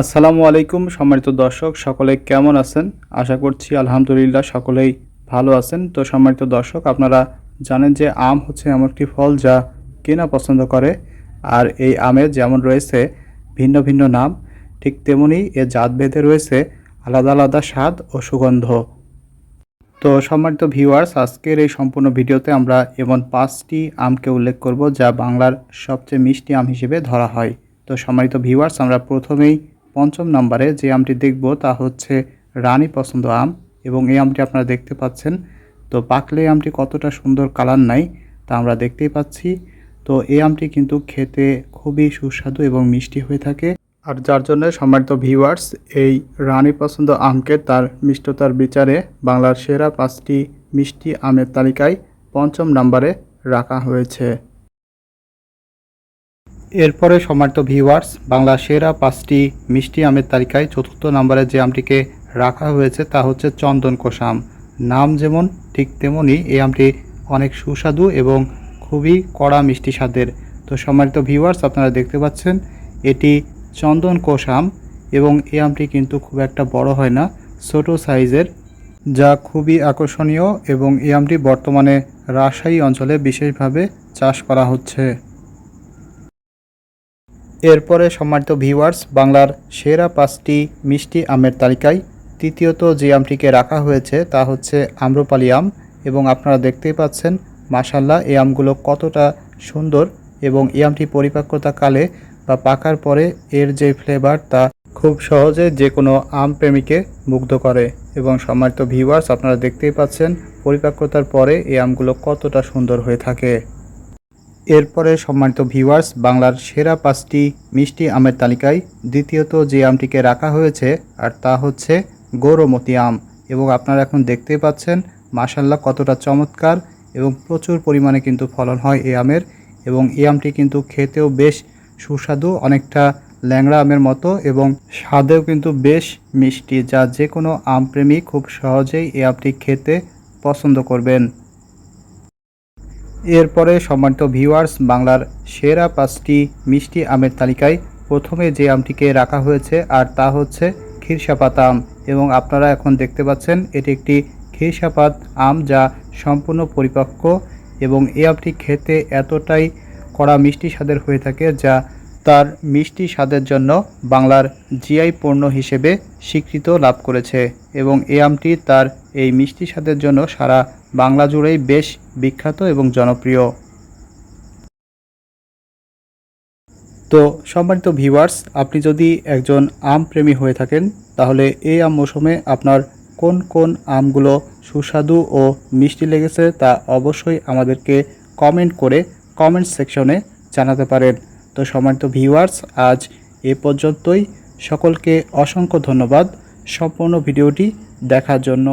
আসসালামু আলাইকুম, সম্মানিত দর্শক, সকলে কেমন আছেন? আশা করছি আলহামদুলিল্লাহ সকলেই ভালো আছেন। তো সম্মানিত দর্শক, আপনারা জানেন যে আম হচ্ছে এমন একটি ফল যা কেনা পছন্দ করে, আর এই আমের যেমন রয়েছে ভিন্ন ভিন্ন নাম, ঠিক তেমনি এর জাতভেদে রয়েছে আলাদা আলাদা স্বাদ ও সুগন্ধ। তো সম্মানিত ভিউয়ার্স আজকের এই সম্পূর্ণ ভিডিওতে আমরা এমন পাঁচটি আমকে উল্লেখ করব যা বাংলার সবচেয়ে মিষ্টি আম হিসেবে ধরা হয়। তো সম্মানিত ভিউয়ার্স আমরা প্রথমেই পঞ্চম নম্বরে যে আমটি দেখব তা হচ্ছে রানী পছন্দ আম এবং এই আমটি আপনারা দেখতে পাচ্ছেন। তো পাকলে আমটি কতটা সুন্দর কালার নাই তা আমরা দেখতেই পাচ্ছি। তো এই আমটি কিন্তু খেতে খুবই সুস্বাদু এবং মিষ্টি হয়ে থাকে। আর যার জন্য সম্মানিত ভিউয়ার্স এই রানী পছন্দ আমকে তার মিষ্টতার বিচারে বাংলার সেরা পাঁচটি মিষ্টি আমের তালিকায় পঞ্চম নম্বরে রাখা হয়েছে। এরপরে সম্মানিত ভিউয়ার্স, বাংলা সেরা পাঁচটি মিষ্টি আমের তালিকায় চতুর্থ নম্বরে যে আমটিকে রাখা হয়েছে তা হচ্ছে চন্দন কোষাম। নাম যেমন, ঠিক তেমনই এই আমটি অনেক সুস্বাদু এবং খুবই কড়া মিষ্টি স্বাদের। তো সম্মানিত ভিউয়ার্স, আপনারা দেখতে পাচ্ছেন, এটি চন্দন কোষ আম এবং এই আমটি কিন্তু খুব একটা বড় হয় না, ছোট সাইজের, যা খুবই আকর্ষণীয় এবং এই আমটি বর্তমানে রাজশাহী অঞ্চলে বিশেষভাবে চাষ করা হচ্ছে। এরপরে সম্মানিত ভিউয়ার্স বাংলার সেরা পাঁচটি মিষ্টি আমের তালিকায় তৃতীয়ত যে আমটিকে রাখা হয়েছে তা হচ্ছে আম্রপালি আম এবং আপনারা দেখতেই পাচ্ছেন মাসাল্লাহ এই আমগুলো কতটা সুন্দর এবং এই আমটি পরিপক্কতা কালে বা পাকার পরে এর যে ফ্লেভার তা খুব সহজে যে কোনো আম প্রেমীকে মুগ্ধ করে এবং সম্মানিত ভিউয়ার্স আপনারা দেখতেই পাচ্ছেন পরিপক্কতার পরে এই আমগুলো কতটা সুন্দর হয়ে থাকে। এরপরে সম্মানিত ভিউয়ার্স, বাংলার সেরা পাঁচটি মিষ্টি আমের তালিকায় দ্বিতীয়ত যে আমটিকে রাখা হয়েছে, আর তা হচ্ছে গৌরমতি আম। এবং আপনারা এখন দেখতেই পাচ্ছেন মাসাল্লাহ কতটা চমৎকার এবং প্রচুর পরিমাণে কিন্তু ফলন হয় এই আমের। এবং এই আমটি কিন্তু খেতেও বেশ সুস্বাদু, অনেকটা ল্যাংড়া আমের মতো এবং স্বাদেও কিন্তু বেশ মিষ্টি, যা যে কোনো আম প্রেমী খুব সহজেই এই আমটি খেতে পছন্দ করবেন। এরপরে সম্মানিত ভিউয়ার্স বাংলার সেরা পাঁচটি মিষ্টি আমের তালিকায় প্রথমে যে আমটিকে রাখা হয়েছে, আর তা হচ্ছে ক্ষীরসাপাত আম। এবং আপনারা এখন দেখতে পাচ্ছেন, এটি একটি ক্ষীরসাপাত আম যা সম্পূর্ণ পরিপক্ক এবং এই আমটি খেতে এতটাই কড়া মিষ্টি স্বাদের হয়ে থাকে যা তার মিষ্টি স্বাদের জন্য বাংলার জিআই পণ্য হিসেবে স্বীকৃত লাভ করেছে এবং এই আমটি তার এই মিষ্টি স্বাদের জন্য সারা বাংলা জুড়েই বেশ বিখ্যাত এবং জনপ্রিয়। তো সম্মানিত ভিউয়ার্স, আপনি যদি একজন আম প্রেমী হয়ে থাকেন, তাহলে এই আম মৌসুমে আপনার কোন কোন আমগুলো সুস্বাদু ও মিষ্টি লেগেছে তা অবশ্যই আমাদেরকে কমেন্ট করে কমেন্ট সেকশনে জানাতে পারেন। তো সম্মানিত ভিউয়ার্স আজ এ পর্যন্তই। সকলকে অসংখ্য ধন্যবাদ। সম্পূর্ণ ভিডিওটি দেখার জন্য